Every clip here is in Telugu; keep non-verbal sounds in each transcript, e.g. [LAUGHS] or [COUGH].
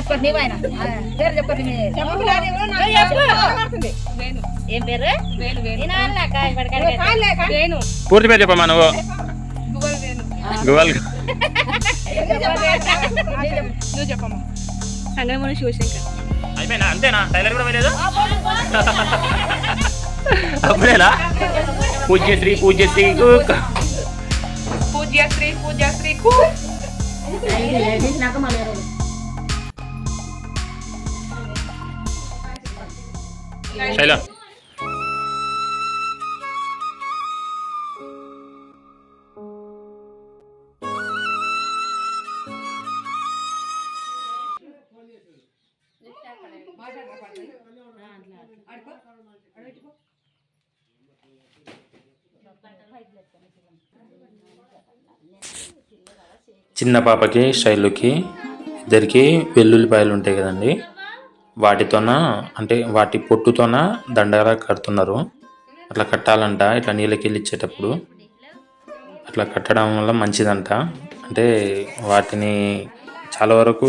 చెప్పుకోండి నీ పైన పేరు చెప్పుకోండి మీ ఏం పేరు? పూర్తి పేరు చెప్పమ్మా నువ్వు. గువల్ నువ్వు చెప్పమ్మా. సంగమని శివశంకర్. అయిపోయినా అంతేనా? టైలర్ కూడా వేయలేదు [LAUGHS] అప్పుడేనా? పూజ్యశ్రీ పూజ్యశ్రీ. పూజ్యశ్రీ పూజ్యశ్రీ కు శైల చిన్న పాపకి శైలుకి ఇద్దరికి వెల్లుల్లిపాయలు ఉంటాయి కదండి. వాటితోన? అంటే వాటి పొట్టుతోన దండగా కడుతున్నారు? అట్లా కట్టాలంట ఇట్లా నీళ్ళకెళ్ళి ఇచ్చేటప్పుడు అట్లా కట్టడం వల్ల మంచిదంట. అంటే వాటిని చాలా వరకు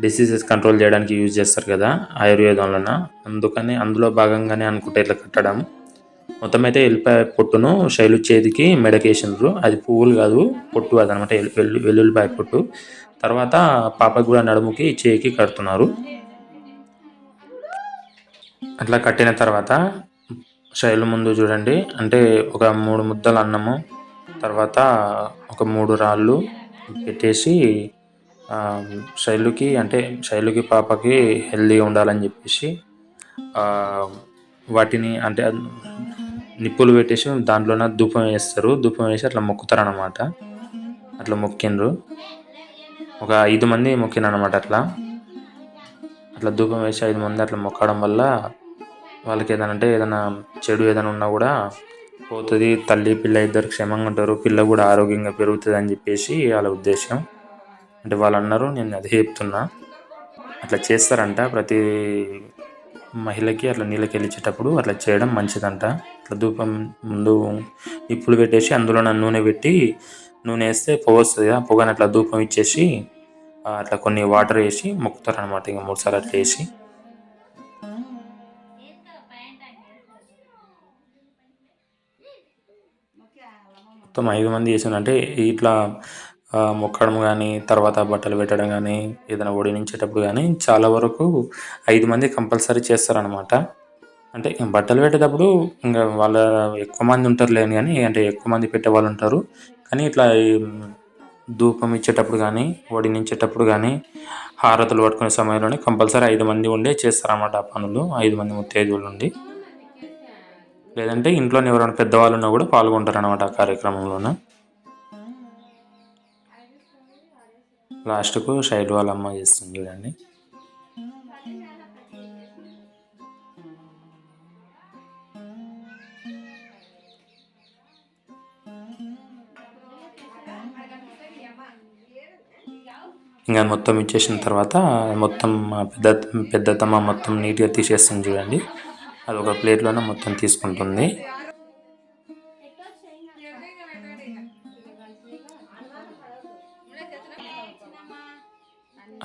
డిసీజెస్ కంట్రోల్ చేయడానికి యూజ్ చేస్తారు కదా ఆయుర్వేదంలోన. అందుకని అందులో భాగంగానే అనుకుంటే ఇట్లా కట్టడం. మొత్తం అయితే ఎల్లిపాయ పొట్టును శైలు చేతికి మెడకేసినారు అది పువ్వులు కాదు పొట్టు అదనమాట వెల్లు వెల్లుల్లిపాయ పొట్టు. తర్వాత పాపకు కూడా నడుముకి చేయికి కడుతున్నారు. అట్లా కట్టిన తర్వాత శైలు ముందు చూడండి. అంటే ఒక మూడు ముద్దల అన్నము తర్వాత ఒక మూడు రాళ్ళు పెట్టేసి శైలుకి అంటే శైలుకి పాపకి హెల్దీగా ఉండాలని చెప్పేసి వాటిని అంటే నిప్పులు పెట్టేసి దాంట్లోనే ధూపం వేస్తారు. ధూపం వేసి అట్లా మొక్కుతారు అనమాట అట్లా మొక్కిండ్రు. ఒక ఐదు మంది మొక్కిన అనమాట అట్లా. అట్లా ధూపం వేసి ఐదు మంది అట్లా మొక్కడం వల్ల వాళ్ళకి ఏదైనా అంటే ఏదైనా చెడు ఏదైనా ఉన్నా కూడా పోతుంది. తల్లి పిల్ల ఇద్దరు క్షేమంగా ఉంటారు. పిల్ల కూడా ఆరోగ్యంగా పెరుగుతుంది అని చెప్పేసి వాళ్ళ ఉద్దేశం. అంటే వాళ్ళు అన్నారు నేను అదే చెప్తున్నా. అట్లా చేస్తారంట. ప్రతి మహిళకి అట్లా నీళ్ళకి వెళ్ళిచ్చేటప్పుడు అట్లా చేయడం మంచిదంట. అట్లా ధూపం ముందు నిప్పులు పెట్టేసి అందులో నూనె పెట్టి నూనె వేస్తే పొగ వస్తుంది కదా పొగని అట్లా ధూపం ఇచ్చేసి అట్లా కొన్ని వాటర్ వేసి మొక్కుతారు అనమాట ఇంకా మూడు సార్లు అట్లా వేసి. మొత్తం ఐదు మంది చేసిన అంటే ఇట్లా మొక్కడం కానీ తర్వాత బట్టలు పెట్టడం కానీ ఏదైనా ఒడినించేటప్పుడు కానీ చాలా వరకు ఐదు మంది కంపల్సరీ చేస్తారనమాట అంటే బట్టలు పెట్టేటప్పుడు ఇంకా వాళ్ళ ఎక్కువ మంది ఉంటారు లేని కానీ అంటే ఎక్కువ మంది పెట్టే వాళ్ళు ఉంటారు. కానీ ఇట్లా ధూపం ఇచ్చేటప్పుడు కానీ వడినించేటప్పుడు కానీ హారతులు పట్టుకునే సమయంలోనే కంపల్సరీ ఐదు మంది ఉండే చేస్తారన్నమాట ఆ పనులు. ఐదు మంది ముత్తైదువులు ఉండి. లేదంటే ఇంట్లోనే ఎవరైనా పెద్దవాళ్ళు ఉన్నా కూడా పాల్గొంటారు అనమాట ఆ కార్యక్రమంలోన. లాస్ట్కు శైలు వాళ్ళ అమ్మ చేస్తుంది చూడండి. ఇంకా మొత్తం ఇచ్చేసిన తర్వాత మొత్తం మా పెద్ద పెద్దతమ్మ మొత్తం నీట్గా తీసేస్తుంది చూడండి. అది ఒక ప్లేట్లోనే మొత్తం తీసుకుంటుంది.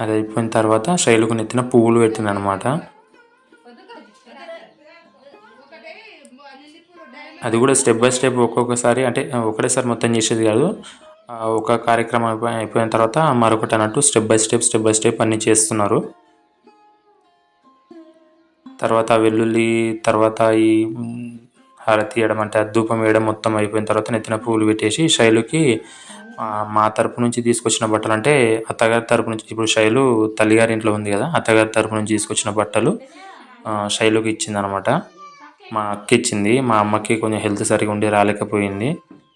అది అయిపోయిన తర్వాత శైలుకు నెత్తిన పువ్వులు పెట్టింది అనమాట అది కూడా స్టెప్ బై స్టెప్ ఒక్కొక్కసారి అంటే ఒకటేసారి మొత్తం చేసేది కాదు. ఒక కార్యక్రమం అయిపోయి అయిపోయిన తర్వాత మరొకటి అన్నట్టు step by step step by step అన్నీ చేస్తున్నారు. తర్వాత వెల్లుల్లి తర్వాత ఈ హారతి వేయడం అంటే ధూపం వేయడం మొత్తం అయిపోయిన తర్వాత నెత్తిన పువ్వులు పెట్టేసి శైలుకి మా తరపు నుంచి తీసుకొచ్చిన బట్టలు అంటే అత్తగారి తరపు నుంచి ఇప్పుడు శైలు తల్లిగారి ఇంట్లో ఉంది కదా అత్తగారి తరపు నుంచి తీసుకొచ్చిన బట్టలు శైలుకి ఇచ్చింది అనమాట మా అక్క ఇచ్చింది మా అమ్మకి కొంచెం హెల్త్ సరిగా ఉండి రాలేకపోయింది.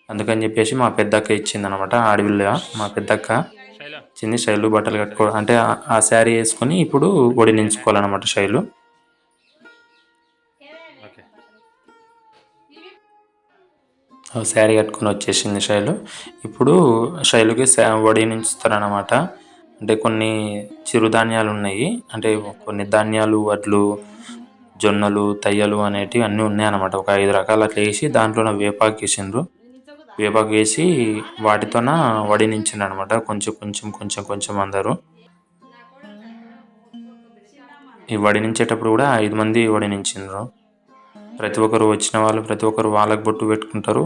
అందుకని చెప్పేసి మా పెద్దక్క ఇచ్చింది అనమాట ఆడవిల్ల మా పెద్దక్క. ఇచ్చింది శైలు బట్టలు కట్టుకో అంటే ఆ- ఆ శారీ వేసుకొని ఇప్పుడు ఒడి నించుకోవాలన్నమాట శైలు. శారీ కట్టుకొని వచ్చేసింది శైలు. ఇప్పుడు శైలుకి శా వడి అంటే కొన్ని చిరుధాన్యాలు ఉన్నాయి. అంటే కొన్ని ధాన్యాలు వడ్లు జొన్నలు తయ్యలు అనేటివి అన్నీ ఉన్నాయన్నమాట. ఒక ఐదు రకాలు అట్లా వేసి దాంట్లో వేపాకు వేసిండ్రు. వేపాకు వేసి వాటితోన వడినించిండ్రు అనమాట కొంచెం కొంచెం కొంచెం కొంచెం అందరూ. ఈ వడినించేటప్పుడు కూడా ఐదు మంది వడినించిండ్రు ప్రతి ఒక్కరు వచ్చిన వాళ్ళు ప్రతి ఒక్కరు వాళ్ళకి బొట్టు పెట్టుకుంటారు.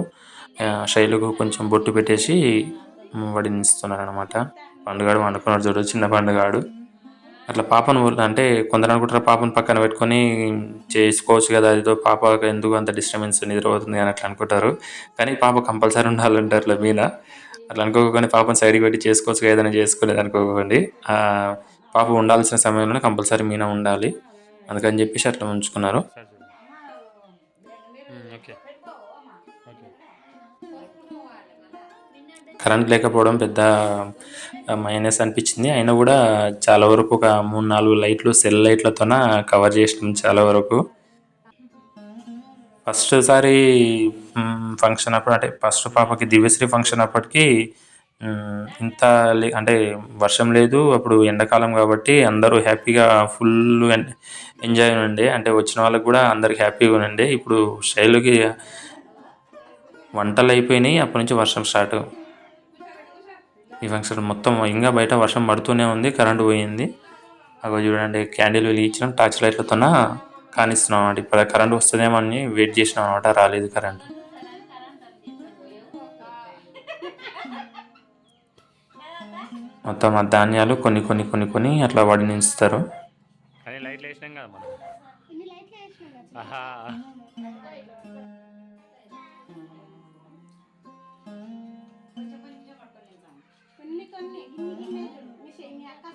శైలుకు కొంచెం బొట్టు పెట్టేసి వడినిస్తున్నారు అనమాట పండుగాడు వండుకున్నాడు చూడు చిన్న పండుగాడు. అట్లా పాపను అంటే కొందరు అనుకుంటారు పాపను పక్కన పెట్టుకొని చేసుకోవచ్చు కదా అదితో పాప ఎందుకు అంత డిస్టర్బెన్స్ నిద్రపోతుంది అని అట్లా అనుకుంటారు. కానీ పాప కంపల్సరీ ఉండాలంటారు అట్లా మీద అట్లా అనుకోకుండా పాపను సైడ్కి పెట్టి చేసుకోవచ్చు కదా ఏదైనా చేసుకోలేదు అనుకోకండి. పాప ఉండాల్సిన సమయంలోనే కంపల్సరీ మీన ఉండాలి. అందుకని చెప్పేసి అట్లా ఉంచుకున్నారు. కరెంట్ లేకపోవడం పెద్ద మైనస్ అనిపించింది. అయినా కూడా చాలా వరకు ఒక మూడు నాలుగు లైట్లు సెల్ లైట్లతోన కవర్ చేసినాం చాలా వరకు. ఫస్ట్ సారి ఫంక్షన్ అప్పుడు అంటే ఫస్ట్ పాపకి దివ్యశ్రీ ఫంక్షన్ అప్పటికి ఇంత లే- అంటే వర్షం లేదు అప్పుడు ఎండాకాలం కాబట్టి అందరూ హ్యాపీగా ఫుల్ ఎంజాయ్ ఉండే. అంటే వచ్చిన వాళ్ళకి కూడా అందరికి హ్యాపీగా ఉండే. ఇప్పుడు శైలుకి వంటలు అయిపోయినాయి అప్పటి నుంచి వర్షం స్టార్ట్. ఈ ఫంక్షన్ మొత్తం ఇంకా బయట వర్షం పడుతూనే ఉంది కరెంటు పోయింది. అగో చూడండి క్యాండిల్ వెలిగించడం టార్చ్ లైట్లతోన కానిస్తున్నాం అన్నమాట. ఇప్పుడు కరెంట్ వస్తుందేమో అని వెయిట్ చేసినాం అనమాట రాలేదు కరెంట్. మొత్తం ఆ ధాన్యాలు కొన్ని కొన్ని కొన్ని కొన్ని అట్లా వడినిస్తారు కానీ లైట్లు వేసినాం కదా మనం. కొన్ని కొన్ని గిన్ని గిన్నె మీ అక్క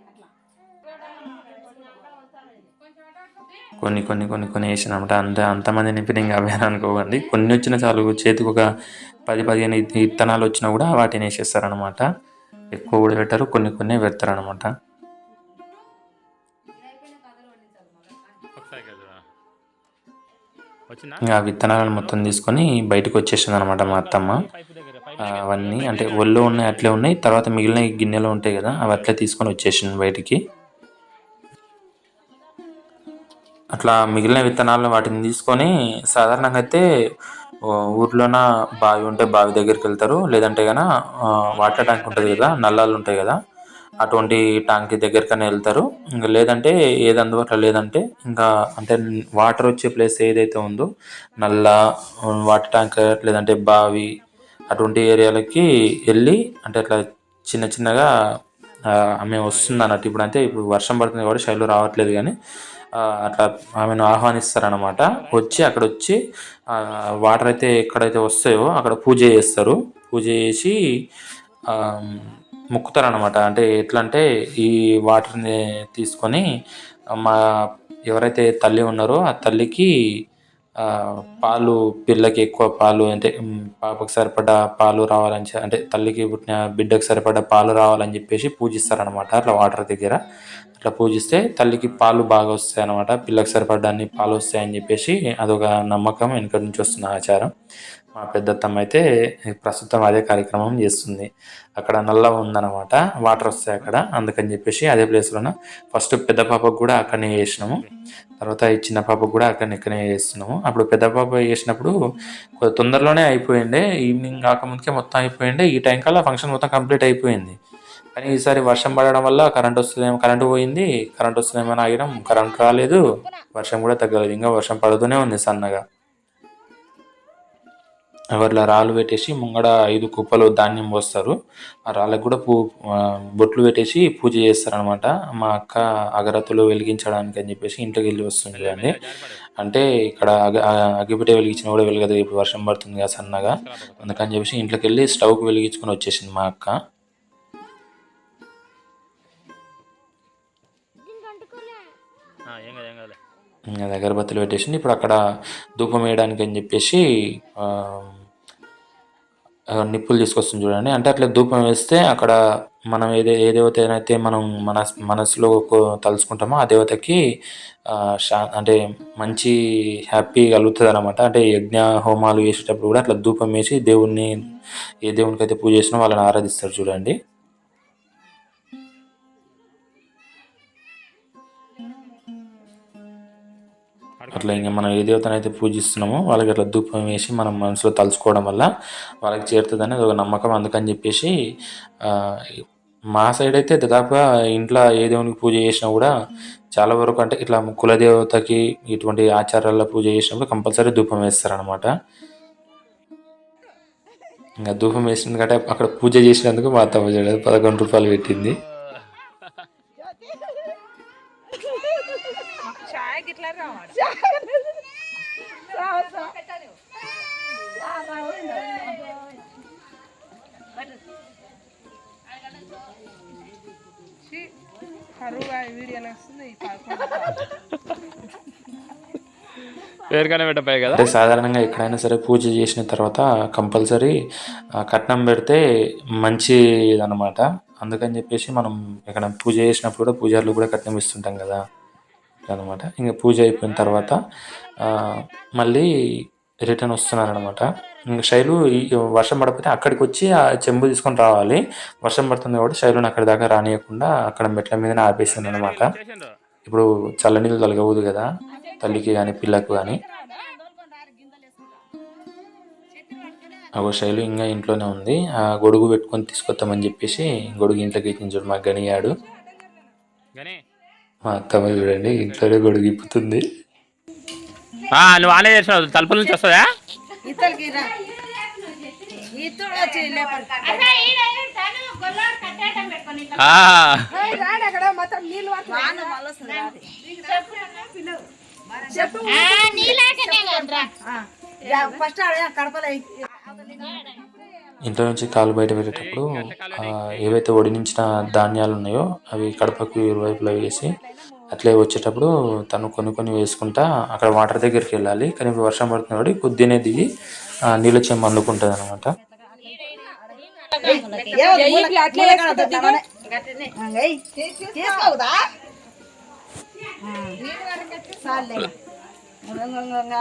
అట్లా కొన్ని కొన్ని కొన్ని కొన్ని వేసిన అనమాట అంత అంతమంది నింపిన ఇంకా అవే అనుకోకండి కొన్ని వచ్చిన చాలు చేతికి ఒక పది పదిహేను ఇత్తనాలు వచ్చినా కూడా వాటిని వేసేస్తారనమాట ఎక్కువ కూడా పెట్టారు కొన్ని కొన్ని పెడతారు అనమాట ఒకసారి కదా వచ్చిందా ఇంకా విత్తనాలను మొత్తం తీసుకొని బయటకు వచ్చేసింది అనమాట మా అత్తమ్మ అవన్నీ అంటే ఒళ్ళో ఉన్నాయి అట్లే ఉన్నాయి. తర్వాత మిగిలిన గిన్నెలో ఉంటాయి కదా అవి అట్లే తీసుకొని వచ్చేసింది బయటికి. అట్లా మిగిలిన విత్తనాలను వాటిని తీసుకొని సాధారణంగా అయితే ఊర్లోన బావి ఉంటే బావి దగ్గరికి వెళ్తారు. లేదంటే కనుక వాటర్ ట్యాంక్ ఉంటుంది కదా నల్లాలు ఉంటాయి కదా అటువంటి ట్యాంక్ దగ్గరికనే వెళ్తారు. ఇంకా లేదంటే ఏది అందుబాటులో లేదంటే ఇంకా అంటే వాటర్ వచ్చే ప్లేస్ ఏదైతే ఉందో నల్ల వాటర్ ట్యాంక్ లేదంటే బావి అటువంటి ఏరియాలకి వెళ్ళి అంటే అట్లా చిన్న చిన్నగా ఆమె వస్తుంది అన్నట్టు ఇప్పుడు అంటే ఇప్పుడు వర్షం పడుతుంది కాబట్టి శైలు రావట్లేదు కానీ అట్లా ఆమెను ఆహ్వానిస్తారనమాట వచ్చి అక్కడ వచ్చి వాటర్ అయితే ఎక్కడైతే వస్తాయో అక్కడ పూజ చేస్తారు. పూజ చేసి మొక్కుతారనమాట అంటే ఎట్లా అంటే ఈ వాటర్ని తీసుకొని మా ఎవరైతే తల్లి ఉన్నారో ఆ తల్లికి పాలు పిల్లకి ఎక్కువ పాలు అంటే పాపకు సరిపడ్డ పాలు రావాలని అంటే తల్లికి పుట్టిన బిడ్డకు సరిపడ్డ పాలు రావాలని చెప్పేసి పూజిస్తారనమాట అట్లా వాటర్ దగ్గర. అట్లా పూజిస్తే తల్లికి పాలు బాగా వస్తాయి అనమాట పిల్లకి సరిపడ్డ అన్ని పాలు వస్తాయని చెప్పేసి అదొక నమ్మకం వెనుక నుంచి వస్తున్న ఆచారం. మా పెద్దత్తమ్మ అయితే ప్రస్తుతం అదే కార్యక్రమం చేస్తుంది. అక్కడ నల్ల ఉందన్నమాట. వాటర్ వస్తాయి అక్కడ. అందుకని చెప్పేసి అదే ప్లేస్లోన ఫస్ట్ పెద్ద పాపకు కూడా అక్కడనే చేసినాము. తర్వాత ఈ చిన్న పాపకు కూడా అక్కడ ఇక్కడనే చేస్తున్నాము. అప్పుడు పెద్ద పాప చేసినప్పుడు కొ- తొందరలోనే అయిపోయిండే. ఈవినింగ్ కాకముందుకే మొత్తం అయిపోయిండే. ఈ టైం కల్లా ఫంక్షన్ మొత్తం కంప్లీట్ అయిపోయింది. కానీ ఈసారి వర్షం పడడం వల్ల కరెంట్ వస్తుందేమో కరెంటు పోయింది. కరెంట్ వస్తుందేమో అని ఆగినాం. కరెంట్ రాలేదు. వర్షం కూడా తగ్గలేదు. ఇంకా వర్షం పడుతూనే ఉంది సన్నగా. ఎవరిలో రాళ్ళు పెట్టేసి ముంగడ ఐదు కుప్పలు ధాన్యం పోస్తారు. ఆ రాళ్ళకు కూడా పూ బొట్లు పెట్టేసి పూజ చేస్తారనమాట మా అక్క అగరత్తులు వెలిగించడానికి అని చెప్పేసి ఇంట్లోకి వెళ్ళి వస్తుంది అండి. అంటే ఇక్కడ అగ ఆ- వెలిగించినా కూడా వెలగదు. ఇప్పుడు వర్షం పడుతుంది కదా సన్నగా. అందుకని చెప్పేసి ఇంట్లోకి వెళ్ళి స్టవ్కి వెలిగించుకొని వచ్చేసింది మా అక్క. కదలే అగరబత్తులు పెట్టేసింది ఇప్పుడు అక్కడ ధూపం వేయడానికి అని చెప్పేసి నిప్పులు తీసుకొస్తుంది చూడండి. అంటే అట్లా ధూపం వేస్తే అక్కడ మనం ఏదే ఏ దేవతనైతే మనం మన మనసులో తలుచుకుంటామో ఆ దేవతకి షా శా అంటే మంచి హ్యాపీ కలుగుతుంది అనమాట అంటే యజ్ఞ హోమాలు చేసేటప్పుడు కూడా అట్లా ధూపం వేసి దేవుణ్ణి ఏ దేవునికి అయితే పూజ చేసినా వాళ్ళని ఆరాధిస్తారు చూడండి. అట్లా ఇంకా మనం ఏ దేవతనైతే పూజిస్తున్నామో వాళ్ళకి అట్లా ధూపం వేసి మనం మనసులో తలుచుకోవడం వల్ల వాళ్ళకి చేరుతుంది అనేది ఒక నమ్మకం. అందుకని చెప్పేసి మా సైడ్ అయితే దాదాపుగా ఇంట్లో ఏ దేవునికి పూజ చేసినా కూడా చాలా వరకు అంటే ఇట్లా కులదేవతకి ఇటువంటి ఆచారాల్లో పూజ చేసినప్పుడు కంపల్సరీ ధూపం వేస్తారనమాట ఇంకా ధూపం వేసిన కంటే అక్కడ పూజ చేసినందుకు మా అత్తమ్మ పదకొండు రూపాయలు పెట్టింది. కరువు పేరుగానే కదా? అంటే సాధారణంగా ఎక్కడైనా సరే పూజ చేసిన తర్వాత కంపల్సరీ కట్నం పెడితే మంచిది అనమాట అందుకని చెప్పేసి మనం ఎక్కడ పూజ చేసినప్పుడు కూడా పూజారులు కూడా కట్నం ఇస్తుంటాం కదా. అనమాట ఇంకా పూజ అయిపోయిన తర్వాత మళ్ళీ రిటర్న్ వస్తున్నారనమాట ఇంకా శైలు వర్షం పడకపోతే అక్కడికి వచ్చి ఆ చెంబు తీసుకొని రావాలి. వర్షం పడుతుంది కాబట్టి శైలుని అక్కడి దాకా రానియకుండా అక్కడ మెట్ల మీదనే ఆపేసింది అనమాట ఇప్పుడు చల్లనీళ్ళు తొలగవద్దు కదా తల్లికి కానీ పిల్లకు కానీ అగో శైలు ఇంకా ఇంట్లోనే ఉంది. ఆ గొడుగు పెట్టుకొని తీసుకొస్తామని చెప్పేసి గొడుగు ఇంట్లోకి చూడు మా గనియాడు గని మా అత్తమ్మ చూడండి ఇంట్లోనే గొడుగు ఇప్పుతుంది ఆ, నువ్వు ఆనే చేసినావు తలుపుల నుంచి వస్తుందా ఫస్ట్ ఆడ కడపలే ఇంట్లో నుంచి కాలు బయట పెట్టేటప్పుడు ఏవైతే వడినించిన ధాన్యాలు ఉన్నాయో అవి కడపకు ఇరువైపులా వేసి అట్లే వచ్చేటప్పుడు తను కొన్ని కొన్ని వేసుకుంటా అక్కడ వాటర్ దగ్గరికి వెళ్ళాలి. కానీ వర్షం పడుతుంది కాబట్టి కొద్దినే దిగి నీళ్ళ చెమ్మ అందుకుంటుంది అనమాట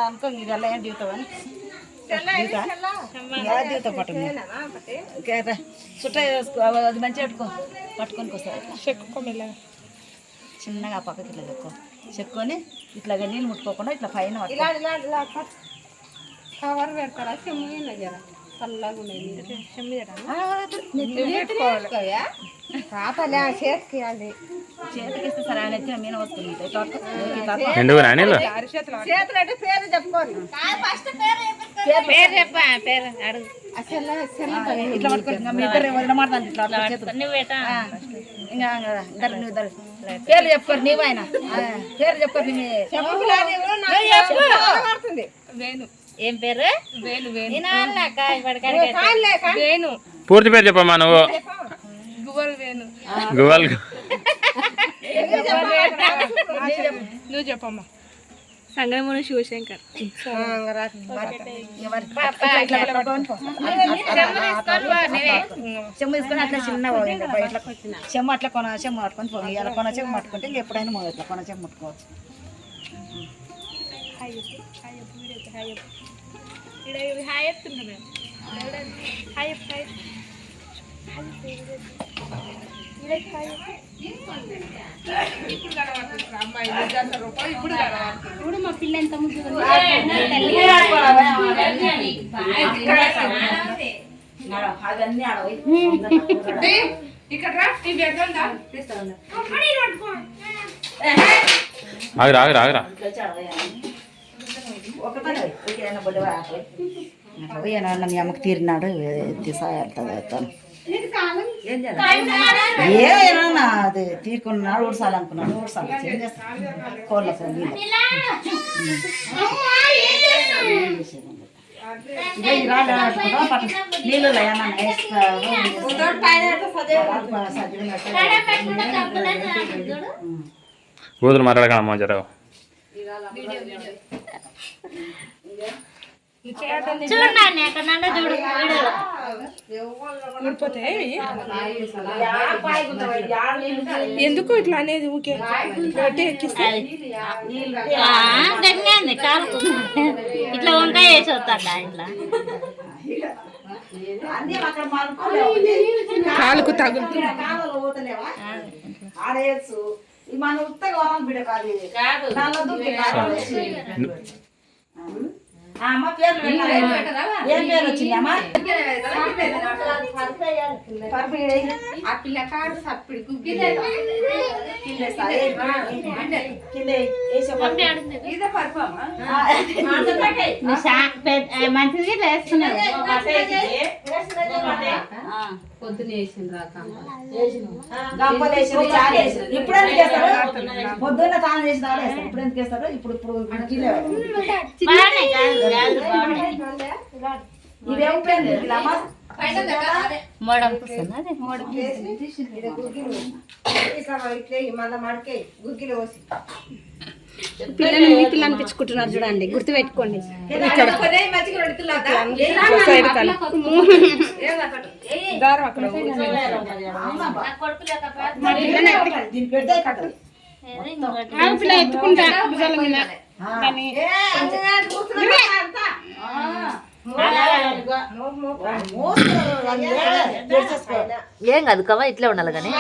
అనుకో చుట్ట అది మంచిగా పెట్టుకో. పట్టుకొని మెల్లగా చిన్నగా ఆ పక్కకి ఇట్లా చెక్కో. చెక్కొని ఇట్లా నీళ్ళు ముట్టుకోకుండా ఇట్లా పైన పట్టుకో. ఇలా ఇలా ఇలా పట్టు. కవర్ పెడతారా? చెమ్ము చేతికి ఇస్తే సరే ఆయన ఎత్తిన మీన వస్తుంది. అరిచేతులు చేతులు అంటే పేరు చెప్పుకోరు. పేరు చెప్పా. పేరు అడుగు. అసలు చిన్న ఇట్లా పట్టుకో ఇంకా మీ ఇద్దరు వదిన మాట్లాడండి ఇట్లా అట్లా చేతులు. ఆ, ఇంకా ఇంకా ఇద్దరు నువ్వు ఇద్దరు. పేర్లు చెప్పుకోరు నీవు ఆయన ఆ, పేరు చెప్పుకోరు ఏం పేరు? వేణు కా- వేణు. పూర్తి పేరు చెప్పమ్మా నువ్వు. గువ్వలు వేణు. గువ్వల్. నువ్వు చెప్పమ్మా. సంగమూరి శివశంకర్ చెమ్ము తీసుకొని అట్లా చిన్న చెమ్ము అట్లా కొన చెమ్ము పట్టుకొని పోయి ఇలా కొన చెమ్ము పట్టుకుంటే ఇంక ఎప్పుడైనా మో ఇట్లా కొన చెమ్ము ముట్టుకోవచ్చు హాయ్ హాయ్ హాయ్ ఇప్పుడు మా పిల్ల ఎంత ముద్దుగా ఉంది. అవన్నీ ఆడవి. ఇక్కడ రా ఈ బెడ్రూమ్దా ఆగిరా ఆగిరా ఆగిరా. ఒకటేనా [LAUGHS] మీ అమ్మకి తీరినాడు తీసాయాలి ఏమైనా అది తీరుకున్నాడు ఊడ్చాలనుకున్నాడు ఊడ్చాలి ఏం చేస్తాను కోళ్ళకు నీళ్ళు ఇదే ఈ రాళ్ళు ఆడుకుంటాం, పట్టు. నీళ్ళు ఏమన్నా వేస్తారు. సజ్జలు పెట్టాలి. కూతురు మాట్లాడకమ్మా జర ఊడిపోతాయి? ఎందుకు ఇట్లా అనేది ఊకే? రొట్టె ఎక్కిస్తే? ఇట్లా వంకాయ వేసి వస్తాడా ఇట్లా. కాలుకు తగులుతుంది మన ఉత్తగా వరం బిడ్డ కాదు ఇది. నల్ల దుక్కి కాదు. ఆ అమ్మ పేర్లు పెట్టాలి ఏం పేరు వచ్చింది అమ్మ పరుపు ఈడ వేయి. ఆ పిల్లకాడు సప్పుడు కింద వేస్తా. ఏ, కింద వేయి. వేసి ఒక పరుపు. ఆ, నువ్వు షా- పెద్ద- ఆ, మంచిది గిట్ల వేసుకున్నావు ఆ, పొద్దున ఇప్పుడు ఎందుకు పొద్దున్న తాను చేసిన ఇప్పుడు ఎందుకు వేస్తారు ఇప్పుడు ఇప్పుడు ఇప్పుడు కిలో బాగున్నాయి గాజులు, గాజులు బాగున్నాయి ఇవేం పేరు ఇలా అమ్మ మోడం కూర్చున్నది మోడం పిల్లలు నిప్పులు అనిపించుకుంటున్నారు చూడండి గుర్తు పెట్టుకోండి సైడ్ పిల్ల ఎత్తుకుంటా. భుజాల మీద కానీ ఏం కాదు కవా ఇట్లే ఉండాలి కానీ.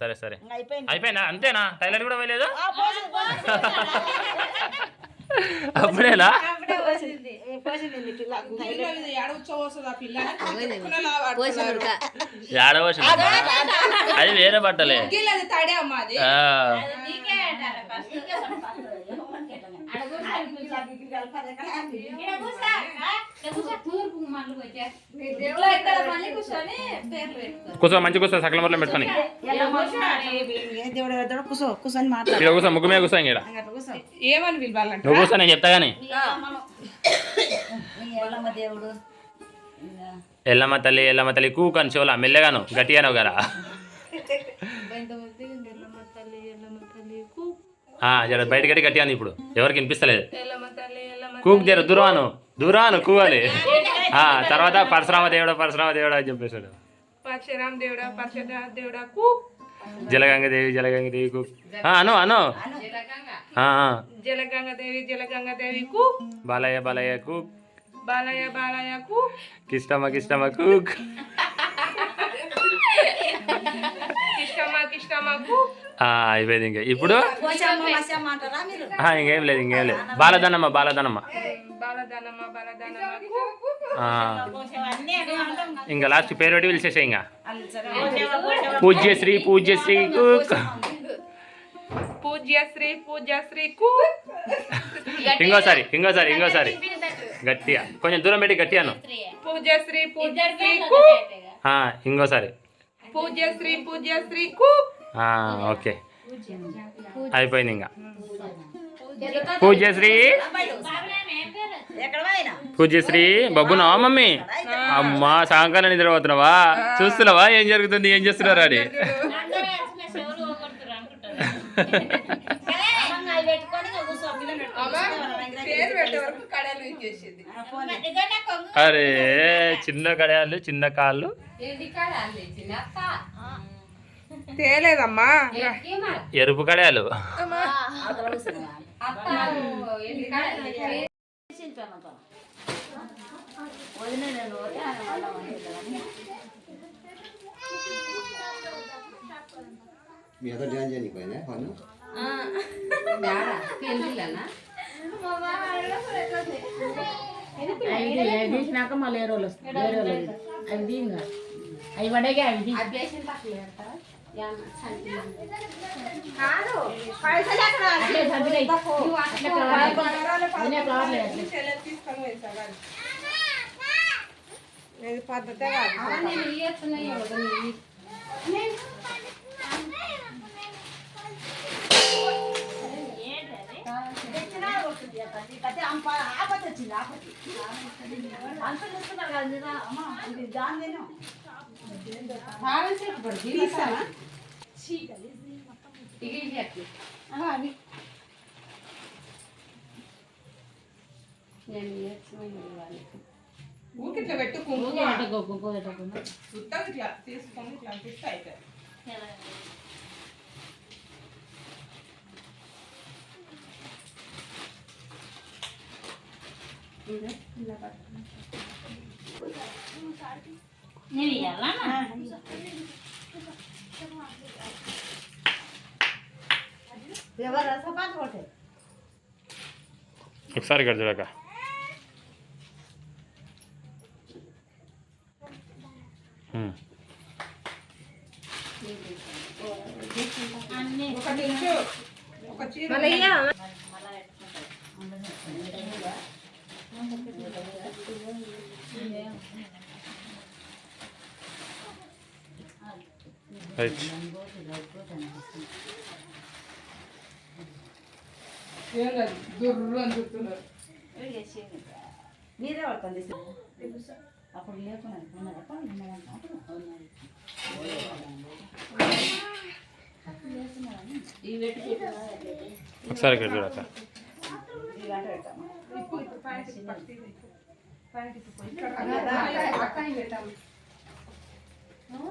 సరే సరే. ఇంకా అయిపోయింది? అయిపోయిందా అంతేనా? టైలర్ కూడా వేయలేదు ఆ, పోసింది, పోసింది. అప్పుడేనా అప్పుడే పోసింది. ఏ, పోసింది ఈ పిల్ల. ఇది ఏడ ఉత్సవం వస్తుంది ఆ పిల్ల పిల్లలు ఆ పట్టుకున్నారు. ఏడవచ్చు అది వేరే బట్టలే గిల్ అది తడే అమ్మ అది ఆ, తూర్పు మళ్ళీ వచ్చారు కూర్చో మంచి కూర్చో సకల మొదలు పెట్టుకొని. ఇక్కడ కూర్చో ముగ్గు మీద కూర్చో ఇక్కడ ఏమని పిలవాలంట? నువ్వు కూర్చో నేను చెప్తా కానీ. ఎల్లమ్మ తల్లి ఎల్లమ్మ తల్లి కూకని చెవులా మెల్లగాను గట్టిగాను కదా. జర బయట గట్టి గట్టిగాను ఇప్పుడు. ఎవరికి వినిపిస్తలేదు. కూకు జర దూరాను. దూరాను కూవాలి. ఆ, తర్వాత పరశురామ దేవుడు పరశురామ దేవుడు అని చెప్పేశాడు. కూ జలగంగ దేవి జలగంగ దేవి కూక్. ఆ, అను అను. జలగంగ దేవి జలగంగ దేవి కూ బాలయ్య బాలయ్య కూక్. బాలయ్య బాలయ్య కూ కిష్టమ్మ కిష్టమ్మ కూక్. కిష్టమ్మ కిష్టమ్మ కూ అయిపోయింది ఇంకా. ఇప్పుడు? ఇంకేం లేదు ఇంకేం లేదు. బాలదనమ్మ బాలదనమ్మ ఇంకా లాస్ట్ పేరు పెట్టి పిలిచేసే ఇంకా. పూజ్యశ్రీ పూజ్యశ్రీ పూజ్యశ్రీ పూజ్యశ్రీ ఇంకోసారి ఇంకోసారి ఇంకోసారి. గట్టిగా. కొంచెం దూరం పెట్టి గట్టిగాను పూజ్యశ్రీ పూజ్యశ్రీ కూ. ఆ, ఇంకోసారి. పూజ్యశ్రీ పూజ్యశ్రీ కూ. ఓకే. అయిపోయింది ఇంకా పోయినా? పూజ్యశ్రీ బబ్బునా మమ్మీ? అమ్మా సాయంకాలం నిద్రపోతున్నావా? చూస్తున్నావా? ఏం జరుగుతుంది? ఏం చేస్తున్నారు అని? అరే చిన్న కడాలు చిన్న కాళ్ళు. తేలేదమ్మా. ఎరుపు కడాలు. మళ్ళీ ఏ రోజులు వస్తాయి అవి తీయంగా. అవి పడేగా అవి తీ. అది పద్ధతే ఆపత్తి వచ్చింది ఆపత్తి అంత చూస్తున్నారు కదా అమ్మ ఇది దాని తిను బాగా సేపు పడుతుంది తీస్తావా ఇక ఇది ఎట్లు అవి నేను ఇయ్యొచ్చున్నాయి వాళ్ళకి ఊకి ఇట్లా పెట్టు ఊరికే కుంకుమ పెట్టుకో, కుంకుమ పెట్టుకోకుండా. మొత్తం ఇట్లా తీసుకొని ఇట్లా అనిపిస్తే అయిపోయి నేను ఇవ్వాలా ఎవరు సపాత కొట్టే ఒకసారి ఇక్కడ చూడక ఉమ్. ఒక టిష్యూ ఒక చీర రైట్ మీరే పడుతుంది అప్పుడు లేకుండా ఒకసారి ఇక్కడ చూడక ఇప్పుడు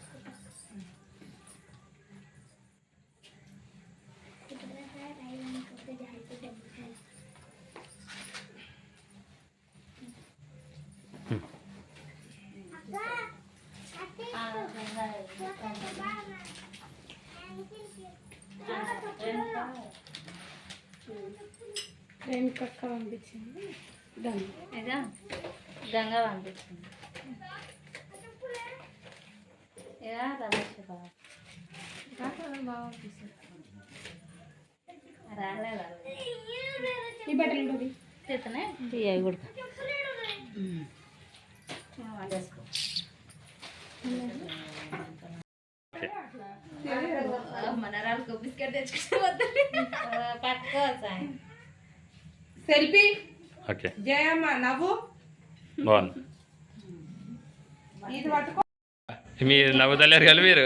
ఇక్కడ రేణుకక్క పంపించింది గంగా పంపిస్తుంది ఇదా రమేష్ బాబు రాలే రాలే ఈ బట్టలు ఉంటుంది చేతనే తీయ కూడా మనరాలకు బిస్కెట్ తెచ్చుకుంటే పట్టుకో సాయం సెల్ఫీ. ఓకే. జయమ్మ నవ్వు. బాగుంది. ఇది పట్టుకో. మీరు నవ్వుతలేరు కదా మీరు?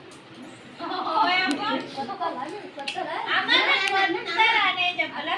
అమ్మ మొత్తం పెట్టకూడదు ఏడవద్దు చెప్పలే